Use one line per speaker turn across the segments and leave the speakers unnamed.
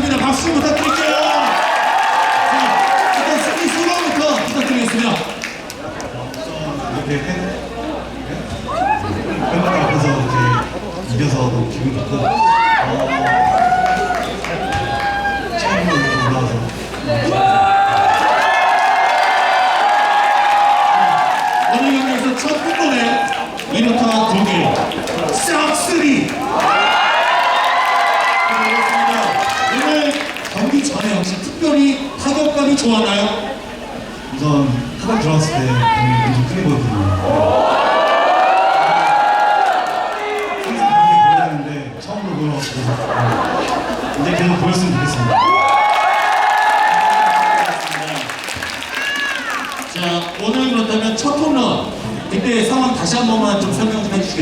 축하드립니다.
박수 부탁드릴게요. 자, 일단 승리 수고부터 부탁드리겠습니다.
이렇게 팬, 팬들 앞에서 이제 이겨서 너무 기분 좋고.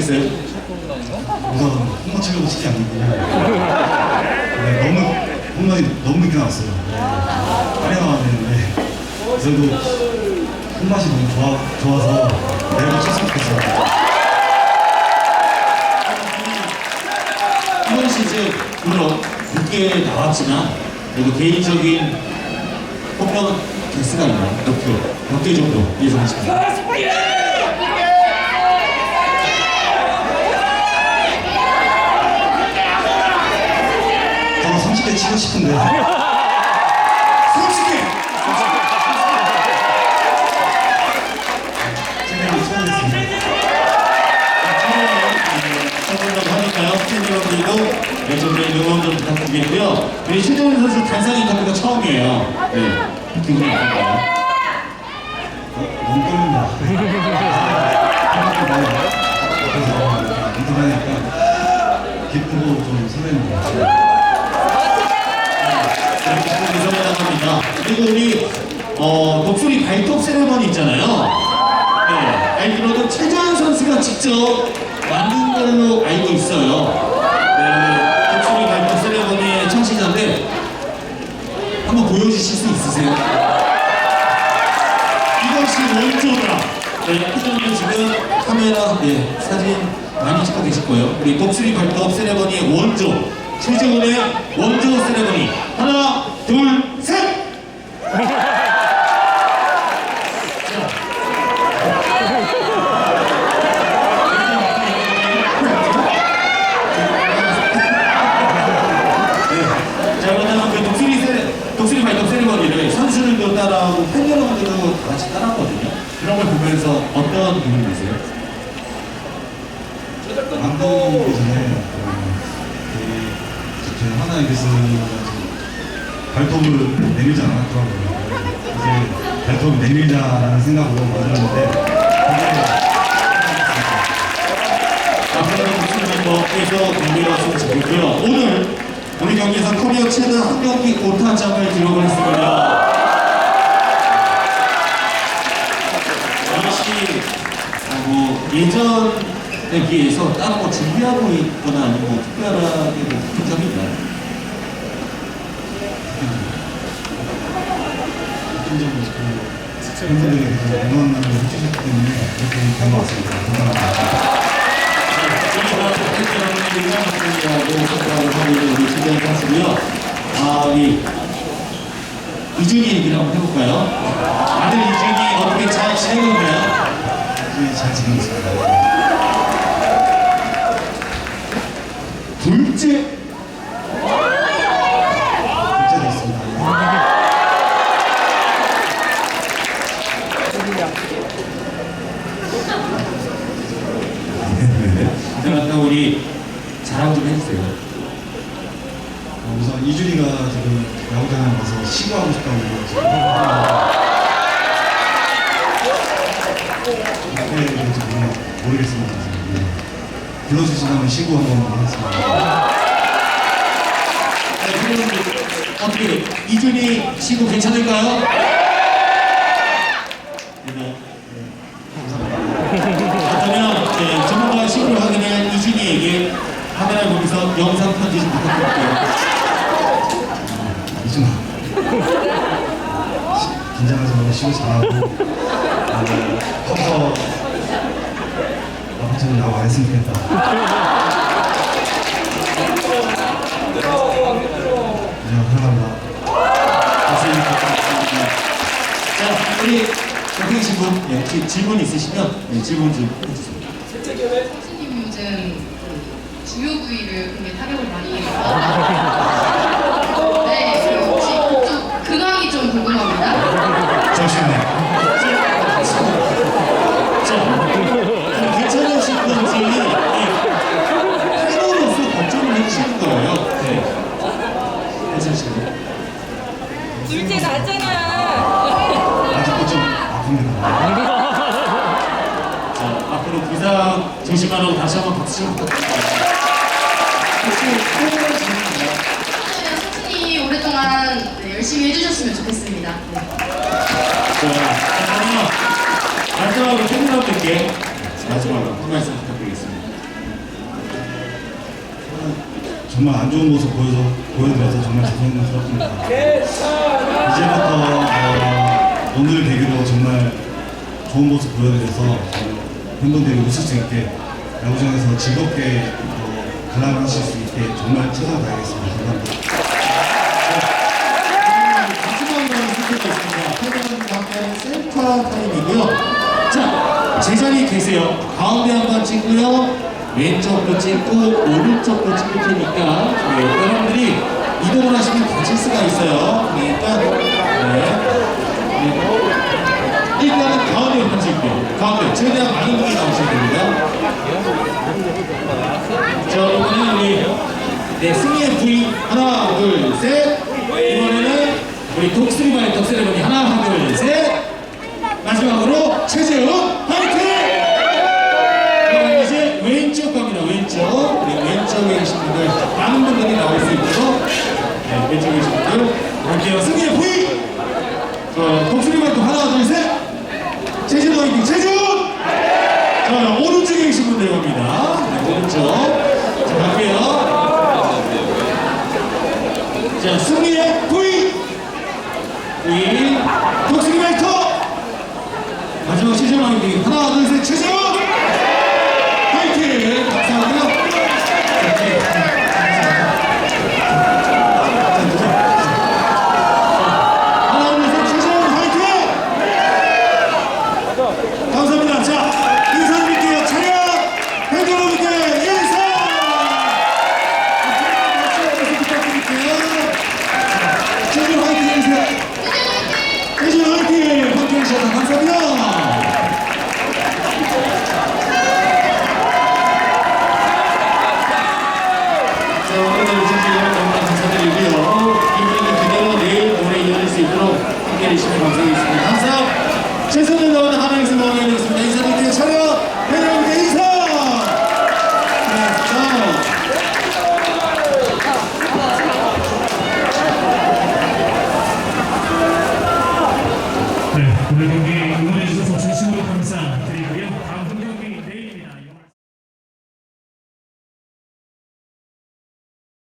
해주시겠어요?
우선 홈런 치려고 치지 않는군요. 네, 너무 홈런이 너무 늦게 나왔어요. 네, 빨리 나와야 되는데 그래도 홈맛이 너무 좋아, 좋아서 내가 쳤으면 좋겠어요.
이번 시즌 물론 늦게 나왔지만 그래도 개인적인 홈런 개수가 있나요? 몇 표? 몇개 정도 예상하십니까?
저도 30대 치고 싶은데
30개!
최대한 쳐보겠습니다.
선물로 하니까요. 팬 여러분들도 여러분들의 응원 좀 부탁드리겠고요. 우리 최정훈 선수 단상 인터뷰가 처음이에요. 네. 기분이 어떤가요?
너무 떨린다.
그리고 우리 어, 독수리 발톱 세레머니 있잖아요. 네. 알기로는 최정훈 선수가 직접 만든 걸로 알고 있어요. 네. 독수리 발톱 세레머니의 청취자인데 한번 보여주실 수 있으세요? 이것이 원조다. 네, 표정은 지금 카메라, 네, 사진 많이 찍고 계실 거예요. 우리 독수리 발톱 세레머니의 원조, 최재훈의 원조 세레머니. 하나, 둘, 셋! 네. 자, 그러면 그 독수리 세, 독수리 발톱 세레머니를 선수들도 따라하고 팬 여러분들도 다 같이 따라하거든요. 그런 걸 보면서 어떤 기분이 드세요?
만들기 전에 그, 그 저희 하나의 교수가 발톱을 내밀지 않았더라고요. 이제 발톱을 내밀자라는 생각으로 만들었는데 그게
앞으로 독수리 발톱에서 경기를 왔으면 좋겠고요. 오늘 우리 경기에서 커리어 최다 한 경기 5타점을 기록을 했습니다. 예전에 비해서 따로 뭐 준비하고 있거나 아니면 뭐 특별하게 뭐 느낀 점이 있나요?
개인적으로 그 팬분들이 계속 응원을 해주셨기 때문에 이렇게 된 것 같습니다. 감사합니다.
아, 우리 이준이 얘기를 한번 해볼까요? 아들 이준이 어떻게 잘 지내고 있나요?
이제 잘 지내고 있습니다.
둘째
둘째도 있습니다.
제가 아까 우리 자랑 좀 해주세요.
어, 우선 이준이가 지금 야구장에 와서 시구하고 싶다고 지금 네, 될지 모르겠습니다. 네. 불러주시다면 시구 한번 하겠습니다.
네, 그러면 어떻게 이준이 시구 괜찮을까요? 네. 그렇다면 네, 전문가 시구를 확인한 이준이에게 카메라를 보면서 영상 편지 좀 부탁드릴게요.
이준아. 시- 긴장하지 말고 시구 잘하고 어, 커서 야구 안 했으면 좋겠다. 네.
자, 우리 박행 신분 네, 혹시 질문 있으시면 네, 질문 좀 해주세요.
선수님 요즘 그 주요 부위를 굉장히 타격을 많이 해서 네, 그 혹시 그쪽 근황이 좀
아직도 좀 아픕니다.
자, 앞으로 부상 조심하라고 다시 한번 부탁드립니다.
선수님이 오랫동안 네, 열심히 해주셨으면 좋겠습니다. 네.
자, 마지막으로 팬분들께 마지막으로 한 말씀 부탁드리겠습니다.
정말 안 좋은 모습 보여서 보여드려서 정말 죄송스럽습니다. 이제부터 어, 오늘 계기로 정말 좋은 모습 보여드려서 어, 팬분들이 웃을 수 있게 야구장에서 즐겁게 어, 관람하실 수 있게 정말 다하겠습니다. 감사합니다.
셀카 타임이고요. 자, 제자리 계세요. 가운데 한 번 찍고요. 왼쪽도 찍고 오른쪽도 찍을 테니까 네, 여러분들이 이동을 하시면 다칠 수가 있어요. 그러니까 네. 네. 일단은 가운데 찍을게요. 가운데 최대한 많은 분이 나오셔야 됩니다. 자, 이번에는 우리 네, 승리의 부위 하나, 둘, 셋. 이번에는 우리 독수리바의 덕세레머니 하나, 둘, 셋. 마지막으로 최재훈 화이팅! 그럼 이제 왼쪽 갑니다. 왼쪽. 네, 왼쪽에 계신 분들 많은 분들이 나올 수 있도록 네, 왼쪽에 계신 분들 갈게요. 승리의 부위. 어, 독수리바의 또 하나, 둘, 셋. 최재훈 화이팅! 최재훈! 자, 오른쪽에 계신 분들 갑니다. 네, 오른쪽. 자, 갈게요. 자, 승리의 V! V. 독수리 발터! 마지막 시즌 화이팅. 하나, 둘, 셋, 최정! 화이팅! 감사하고요. 자, 이제. 하나, 둘, 셋, 최정! 화이팅! 감사합니다. 자, 인사드릴게요. 차렷! 팬 여러분께 인사! 박수 부탁드릴게요. 자, 최준 화이팅 해주세요. 최준 화이팅! 함께 해주셔서 감사합니다. 자, 오늘 진짜 너무 감사드리고요. 이분은 그대로 내일 모레 이어질 수 있도록 함께 해주시면 감사하겠습니다. 항상 최선을 다하는 하나님께서 응원해주겠습니다. 인사드릴게요. 차렷! 팬 여러분께 인사! 네,